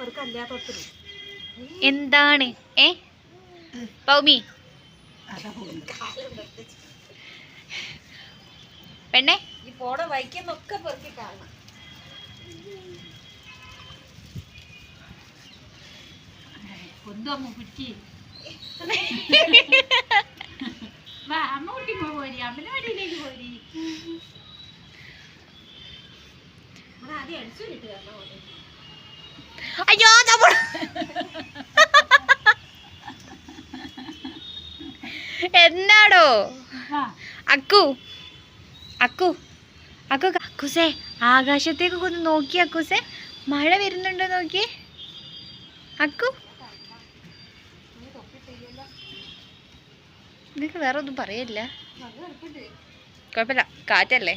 ഒരു എന്താണ്? ഏ? പൗമി. പെണ്ണെ. ഈ പോട വൈക്കുന്നൊക്കെ പെറുക്കി കാണണം. കൊന്തു അമ്മ പോരി അമ്മ കുട്ടി പോരി അമ്പലവാടിയിലേക്ക് പോരി ആദ്യം അടിച്ചു കിട്ടുക. അയ്യോ നമ്മൾ എന്നാടോ? വാ അക്കു. അക്കു. അക്കു അക്കുസേ ആകാശത്തേക്ക് ഒന്ന് നോക്കി അക്കുസേ. മഴ വരുന്നുണ്ടോ നോക്കി? അക്കു. നിനക്ക് വേറെ ഒന്നും പറയല്ല. കുഴപ്പമില്ല. കാറ്റല്ലേ?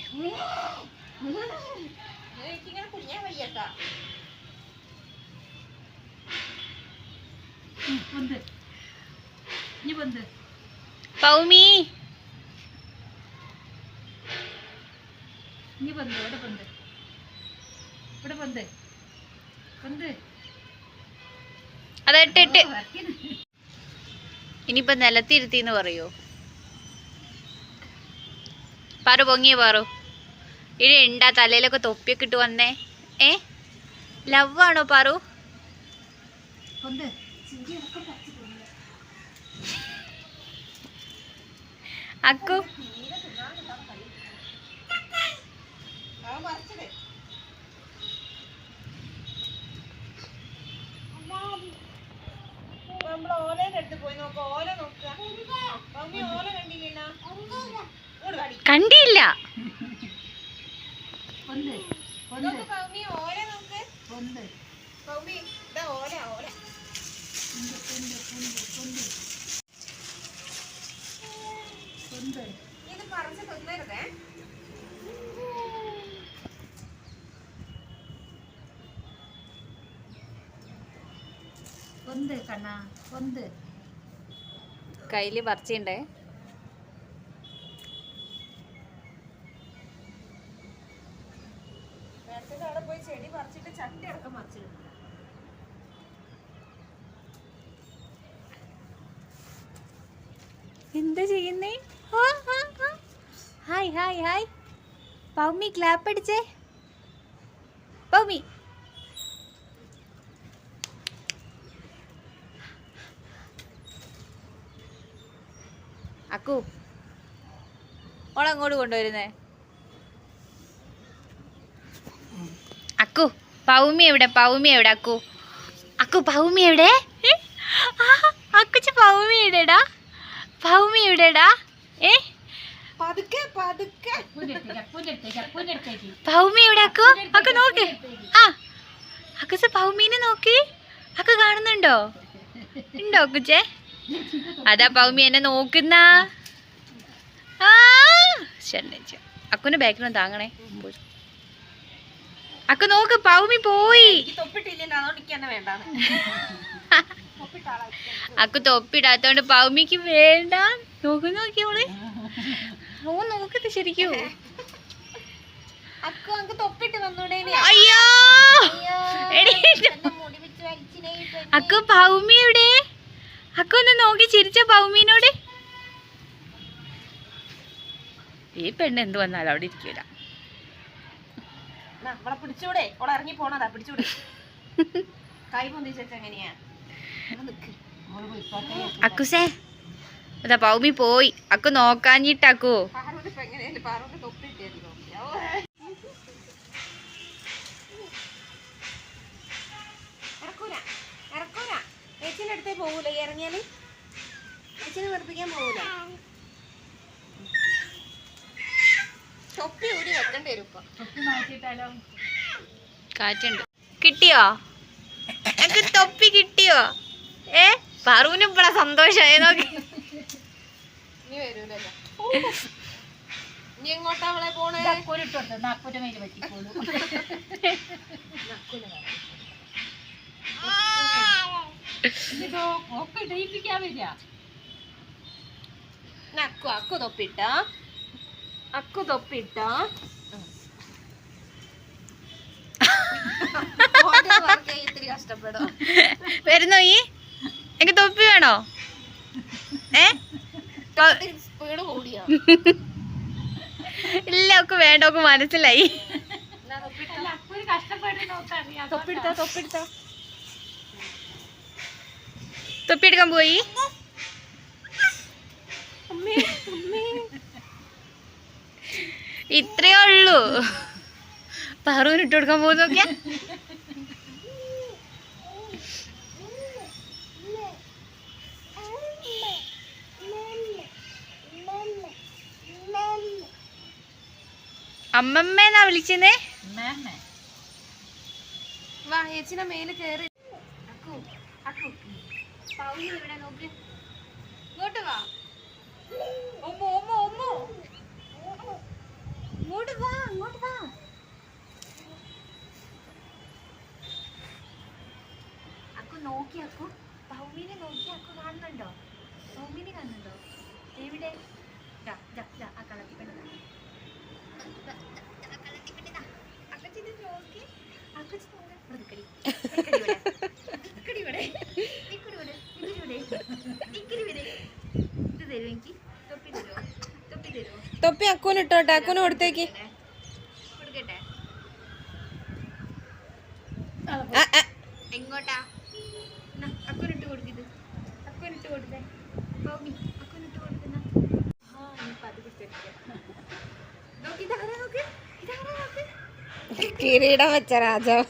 പൊന്ത് ഇനി പൊന്ത് പൗമി ഇനി പൊന്ത് ഇവിടെ പൊന്ത് ഇവിടെ പൊന്ത് പൊന്ത് അതെട്ട് ഇട്ട് വരയ്ക്കുന്നു. ഇനിയിപ്പോ നിലത്തിരുത്തിന്ന് പറയോ പാറു പൊങ്ങിയ പാറു ഇനി ഉണ്ടാ തലയിലൊക്കെ തൊപ്പിയൊക്കെ ഇട്ട് വന്നേ ഏ ലവ് ആണോ പാറു പൊന്ത് അക്കു നമ്മൾ അടുത്ത് പോയി നോക്കാം ഓല നോക്കുക മമ്മി ഓല കണ്ടില്ലല്ലോ കണ്ടില്ല പൊന്ത് നോക്ക് പൗമി ഓല നോക്ക് ഇതാ ഓല ഓല ഇത് പറിച്ച് തിന്നരുതേ. പൊന്ത് കണ്ണാ പൊന്ത് കയ്യിൽ പറിച്ചുണ്ടേ? അവിടെ പോയി ചെടി പറിച്ചിട്ട് ചട്ടി അടക്കം മറിച്ചിടും എന്താ ചെയ്യുന്നേ. Hi hi hi. Poumi clap അടിച്ചേ. പൗമി. Akku ഓളങ്ങോട്ട് കൊണ്ടുവരുന്നേ. അക്കു പൗമി എവിടെ? പൗമി എവിടെ അക്കു? അക്കു പൗമി എവിടെ? അക്കുച്ച് പൗമി എവിടെടാ? പൗമി എവിടെടാ ഏ ഭൗമി എവിടെ അക്കു അക്കു നോക്ക്. ആ. അക്കുസ് പൗമീനെ നോക്കി. അക്കു കാണുന്നുണ്ടോ? ഉണ്ടോ അക്കുച്ചേ? അതാ ഭൗമി എന്നെ നോക്കുന്ന. അക്കുന്റെ ബാക്കിലൊന്നും താങ്ങണേ. അക്കു നോക്ക് പൗമി പോയി. തൊപ്പിട്ടില്ല തൊപ്പിട്ടില്ലല്ലോ അക്കു തൊപ്പിടാത്തോണ്ട് പൗമിക്ക് വേണ്ട. നോക്ക് നോക്കിയോളെ ഓ നോക്കത്തെ ശരിക്കും. അക്കു അങ്ക് തൊപ്പിട്ട് വന്നൂടെ അയ്യോ. അക്കു പൗമി എവിടെ? അക്കു ഒന്ന് നോക്കി ചിരിച്ച പൗമിനോട്. ഈ പെണ്ണ് എന്ത് വന്നാലും അവിടെ ഇരിക്കൂല. പിടിച്ചൂടെ. ഓളെ ഇറങ്ങി പോണതാ പിടിച്ചൂടെ. കൈ പൊന്തിച്ച അക്കുസേ അതാ പൗമി പോയി അക്കു നോക്കാഞ്ഞിട്ട് അക്കു പാറുവിന് ഇപ്പൊ എങ്ങനെയല്ലേ പാറുവിന് തൊപ്പിട്ടേത് നോക്കി. ഓ. ഇറക്കൂല ഇറക്കൂല ചേച്ചിന്റെ അടുത്തേ പോകൂല ഈ ഇറങ്ങിയാൽ ചേച്ചിനെ വെറുപ്പിക്കാൻ പോകൂല തൊപ്പി കാറ്റുണ്ട് കിട്ടിയോ എനിക്ക് തൊപ്പി കിട്ടിയോ ഏ? പറൂനും ഇപ്പഴാ സന്തോഷായി നോക്കി. വരിക അക്കു അക്കു തൊപ്പിട്ട? അക്കു തൊപ്പിട്ട? ഇത്തിരി കഷ്ടപ്പെടും. വരുന്നോ ഈ? എനിക്ക് തൊപ്പി വേണോ? ഇല്ല ഒക്കെ വേണ്ട ഒക്കെ മനസ്സിലായി. തൊപ്പി എടുക്കാൻ പോയി? ഇത്രയേ ഉള്ളൂ. പറഞ്ഞിട്ട് കൊടുക്കാൻ പോകുന്ന അമ്മമ്മേന്നാ വിളിച്ചേ വാ ചേച്ചിനെ മേൽ കേറി. അക്കു അക്കു. പൗലി ഇവിടെ നോക്ക്? ഇങ്ങോട്ട് വാ. ഒമ്മോ ഒമ്മോ ഒമ്മോ ഇങ്ങോട്ട് വാ ഇങ്ങോട്ട് വാ. അക്കു നോക്കി അക്കു. പൗമിനെ നോക്കി അക്കു കാണുന്നുണ്ടോ? പൗമിനെ കാണുന്നുണ്ടോ? എവിടെ ആ കളത്തിപ്പെട്ട് തൊപ്പി അക്കൂന് ഇട്ടോട്ടെ അക്കൂന് കൊടുത്തേക്ക്. എങ്ങോട്ടാ? അക്കൂനിട്ട് കൊടുക്കുന്നു അക്കുനിട്ട് കൊടുത്തേ പൗമി അക്കുനിട്ട് കൊടുക്കുന്ന ആ നീ പതുക്കെ ചെറിയ നോക്കി ഇതാരാ നോക്ക് ഇതാരാ നോക്ക് കിരീടം വെച്ച രാജാവ്.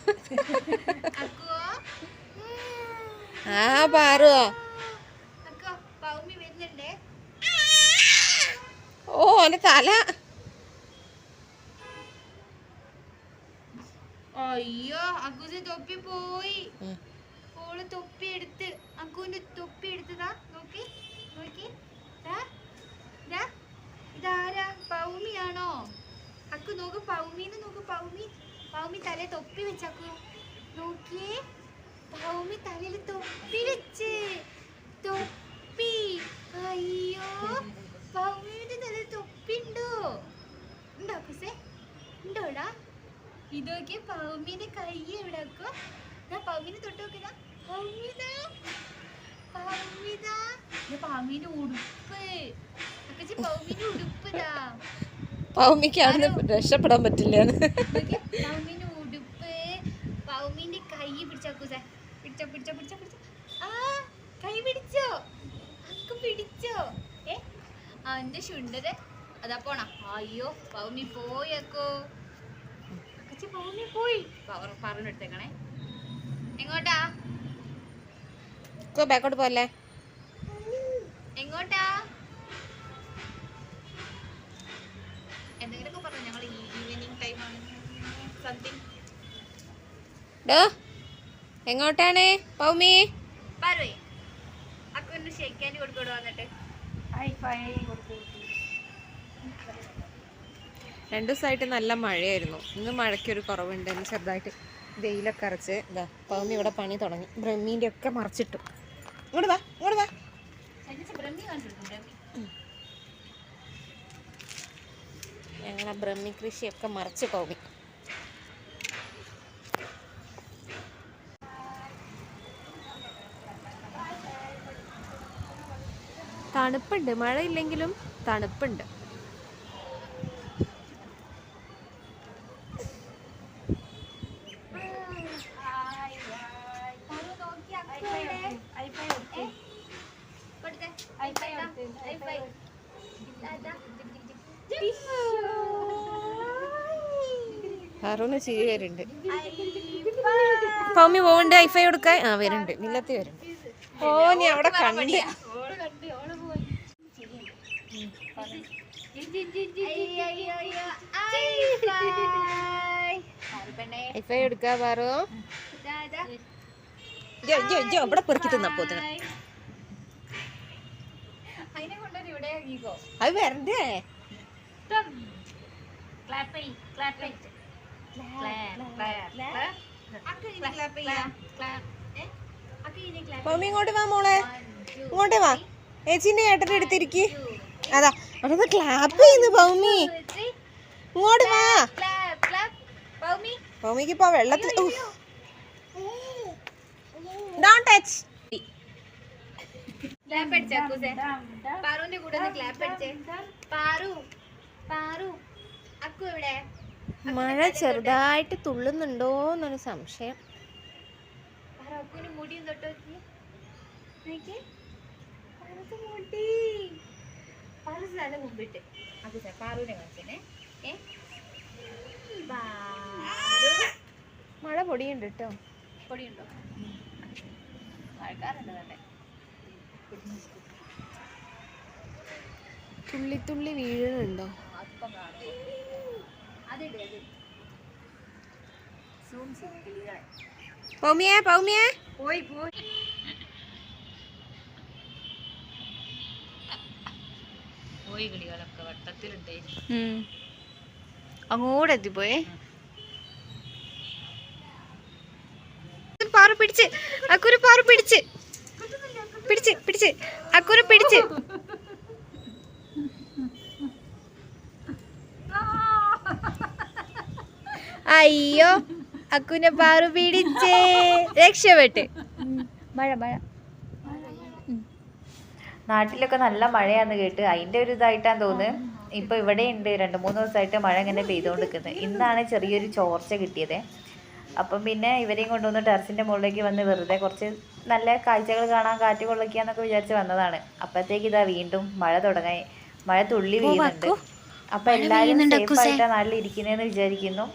ആ പാറുവോ ഓ ഓന്റെ തല. അയ്യോ അക്കുന്റെ തൊപ്പി പോയി. ഓൾ തൊപ്പി എടുത്ത് അക്കുവിന്റെ അക്കു നോക്ക് പൗമി. പൗമി തലേ തൊപ്പി വെച്ചക്കു. നോക്കിയേ പൗമി തലയിൽ തൊപ്പി വെച്ച്. തൊപ്പി. അയ്യോ പൗമിയുടെ തലയിൽ തൊപ്പി ഉണ്ടോ? ഉണ്ടോ കുസേ ഉണ്ടോടാ ഇതൊക്കെ പൗമിന്റെ കൈ എവിടെ ആക്കോ ഞാൻ പൗമിനെ തൊട്ട് നോക്കുന്ന പൗമിത. പൗമിത. പൗമിന്റെ ഉടുപ്പ്. അക്കച്ചി പൗമിന്റെ ഉടുപ്പ് ഇതാ. പൗമിക്ക് അവിടുന്ന് രക്ഷപ്പെടാൻ പറ്റില്ല ഉടുപ്പ് പൗമിന്റെ കൈ പിടിച്ചോക്കൂസേ പിടിച്ചോ പിടിച്ചോ പിടിച്ചോ പിടിച്ചോ. ആ കൈ പിടിച്ചോ. അക്കു പിടിച്ചോ. ഏ? ആ എന്റെ ശുണ്ടത് അതാ പോണ. അയ്യോ പൗമി പോയക്കോ അക്കച്ചി പൗമി പോയി. പവർ പറഞ്ഞെടുത്തേക്കണേ എങ്ങോട്ടാ? ബാക്കോട്ട് പോലെ ഡോ എങ്ങോട്ടാണ്? പൗമി? രണ്ടു ദിവസമായിട്ട് നല്ല മഴയായിരുന്നു. ഇന്ന് മഴയ്ക്കൊരു കുറവുണ്ട്. ഇന്ന് ചെറുതായിട്ട് വെയിലൊക്കെ അരച്ച് ഇതാ പൗമി ഇവിടെ പണി തുടങ്ങി. ബ്രഹ്മീന്റെ ഒക്കെ മറിച്ചിട്ടു. ഇങ്ങോട്ട് വാ ഇങ്ങോട്ട് വാ. ഞങ്ങളെ ബ്രഹ്മി കൃഷിയൊക്കെ മറിച്ച് പൗമി. തണുപ്പുണ്ട്. മഴയില്ലെങ്കിലും തണുപ്പുണ്ട്. അറുന്ന് ചിരി വരുന്നുണ്ട്. പൗമി പോകണ്ട് ഐഫൈ കൊടുക്കാൻ. ആ വരുന്നുണ്ട്. നിലത്തി വരുന്നുണ്ട്. ഓ നീ അവിടെ കണ്ട്. ആക്കിക്കോ അത് വരണ്ടേ? ഇങ്ങോട്ട് വാ മോളെ. ഇങ്ങോട്ട് വാ. ഏച്ചിന്റെ ഏട്ടന്റെ അടുത്തിരിക്ക് അതാ അവിടെ ക്ലാപ്പ് ചെയ്യുന്നു പൗമി ഇങ്ങോട്ട് വാ. ഭൗമിക്ക് ഇപ്പൊ വെള്ളത്തിൽ. ടച്ച് ക്ലാപ്പ് അടിച്ചേ അക്കൂസേ പാറുവിന്റെ കൂടെ ക്ലാപ്പ് അടിച്ചേ. പാറു പാറു. അക്കു എവിടെ? മഴ ചെറുതായിട്ട് തുള്ളുന്നുണ്ടോ എന്നൊരു സംശയം മുടിയും തൊട്ട് നോക്കി മുടി. സ്ഥലം മുമ്പിട്ട്. അക്കൂസേ പാറുവിനെ കാണിച്ചേ ഏ? മഴ പൊടിയുണ്ട് കേട്ടോ. പൊടിയുണ്ടോ? മഴക്കാറുണ്ട് തന്നെ തുള്ളി തുള്ളി വീഴുന്നുണ്ടോ? അത്? പൗമിയെ പൗമിയെ. പോയി പോയി. പോയി കിളികളൊക്കെ വട്ടത്തിലുണ്ടേ. അങ്ങോട്ട് എത്തിപ്പോയേ? പാറ പിടിച്ച് അക്കുരു പാറ പിടിച്ച്. പിടിച്ച് പിടിച്ച്. അക്കുരു പിടിച്ച്. അയ്യോ അക്കുനെ പാറു പിടിച്ചേ. രക്ഷപ്പെട്ട്. മഴ മഴ. നാട്ടിലൊക്കെ നല്ല മഴയാന്ന് കേട്ട് അതിന്റെ ഒരു ഇതായിട്ടാന്ന് തോന്നുന്നു. ഇപ്പോൾ ഇവിടെ ഉണ്ട് രണ്ട് മൂന്ന് ദിവസമായിട്ട് മഴ ഇങ്ങനെ പെയ്തുകൊണ്ടിരിക്കുന്നത് ഇന്നാണ് ചെറിയൊരു ചോർച്ച കിട്ടിയത്. അപ്പം പിന്നെ ഇവരെയും കൊണ്ടുവന്ന് ടെറസിന്റെ മുകളിലേക്ക് വന്ന് വെറുതെ കുറച്ച് നല്ല കാഴ്ചകൾ കാണാൻ കാറ്റ് കൊള്ളിക്കുക എന്നൊക്കെ വിചാരിച്ച് വന്നതാണ്. അപ്പോഴത്തേക്ക് ഇതാ വീണ്ടും മഴ തുടങ്ങി മഴ തുള്ളി വീഴുന്നുണ്ട് അപ്പൊ എല്ലാരും സേഫ് ആയിട്ടാണ് നാട്ടിൽ ഇരിക്കുന്നതെന്ന് വിചാരിക്കുന്നു.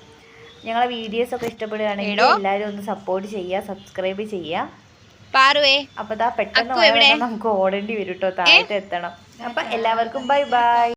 ഞങ്ങളെ വീഡിയോസ് ഒക്കെ ഇഷ്ടപ്പെടുകയാണെങ്കിൽ എല്ലാവരും ഒന്ന് സപ്പോർട്ട് ചെയ്യുക സബ്സ്ക്രൈബ് ചെയ്യുക. പാറുവേ. അപ്പൊ ദാ പെട്ടെന്ന് നമുക്ക് ഓടേണ്ടി വരും കേട്ടോ താഴത്ത് എത്തണം. അപ്പൊ എല്ലാവർക്കും ബൈ ബൈ.